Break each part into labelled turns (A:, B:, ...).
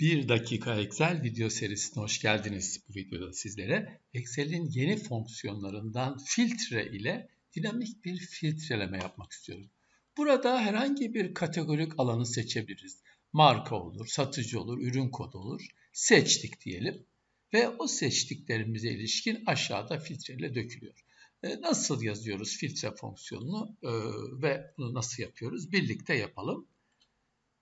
A: 1 dakika Excel video serisine hoş geldiniz. Bu videoda sizlere Excel'in yeni fonksiyonlarından filtre ile dinamik bir filtreleme yapmak istiyorum. Burada herhangi bir kategorik alanı seçebiliriz. Marka olur, satıcı olur, ürün kodu olur. Seçtik diyelim ve o seçtiklerimize ilişkin aşağıda filtre ile dökülüyor. E, nasıl yazıyoruz filtre fonksiyonunu e, ve bunu nasıl yapıyoruz? Birlikte yapalım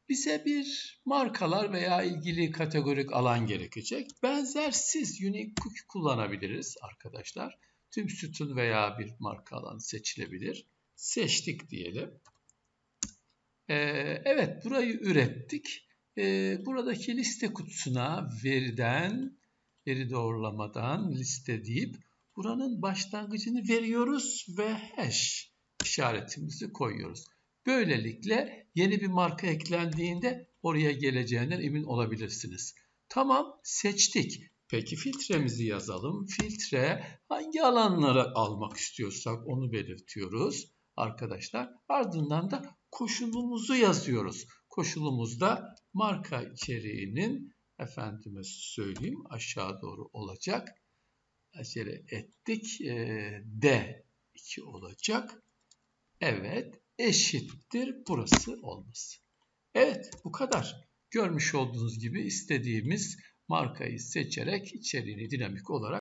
A: bize bir markalar veya ilgili kategorik alan gerekecek. Benzersiz unique cookie kullanabiliriz arkadaşlar. Tüm sütun veya bir marka alanı seçilebilir. Seçtik diyelim. Ee, evet burayı ürettik. Ee, buradaki liste kutusuna veriden, veri doğrulamadan liste deyip buranın başlangıcını veriyoruz ve hash işaretimizi koyuyoruz. Böylelikle yeni bir marka eklendiğinde oraya geleceğinden emin olabilirsiniz. Tamam seçtik. Peki filtremizi yazalım. Filtre hangi alanları almak istiyorsak onu belirtiyoruz arkadaşlar. Ardından da koşulumuzu yazıyoruz. Koşulumuzda marka içeriğinin efendime söyleyeyim aşağı doğru olacak. Acele ettik. D 2 olacak. Evet eşittir burası olması. Evet bu kadar. Görmüş olduğunuz gibi istediğimiz markayı seçerek içeriğini dinamik olarak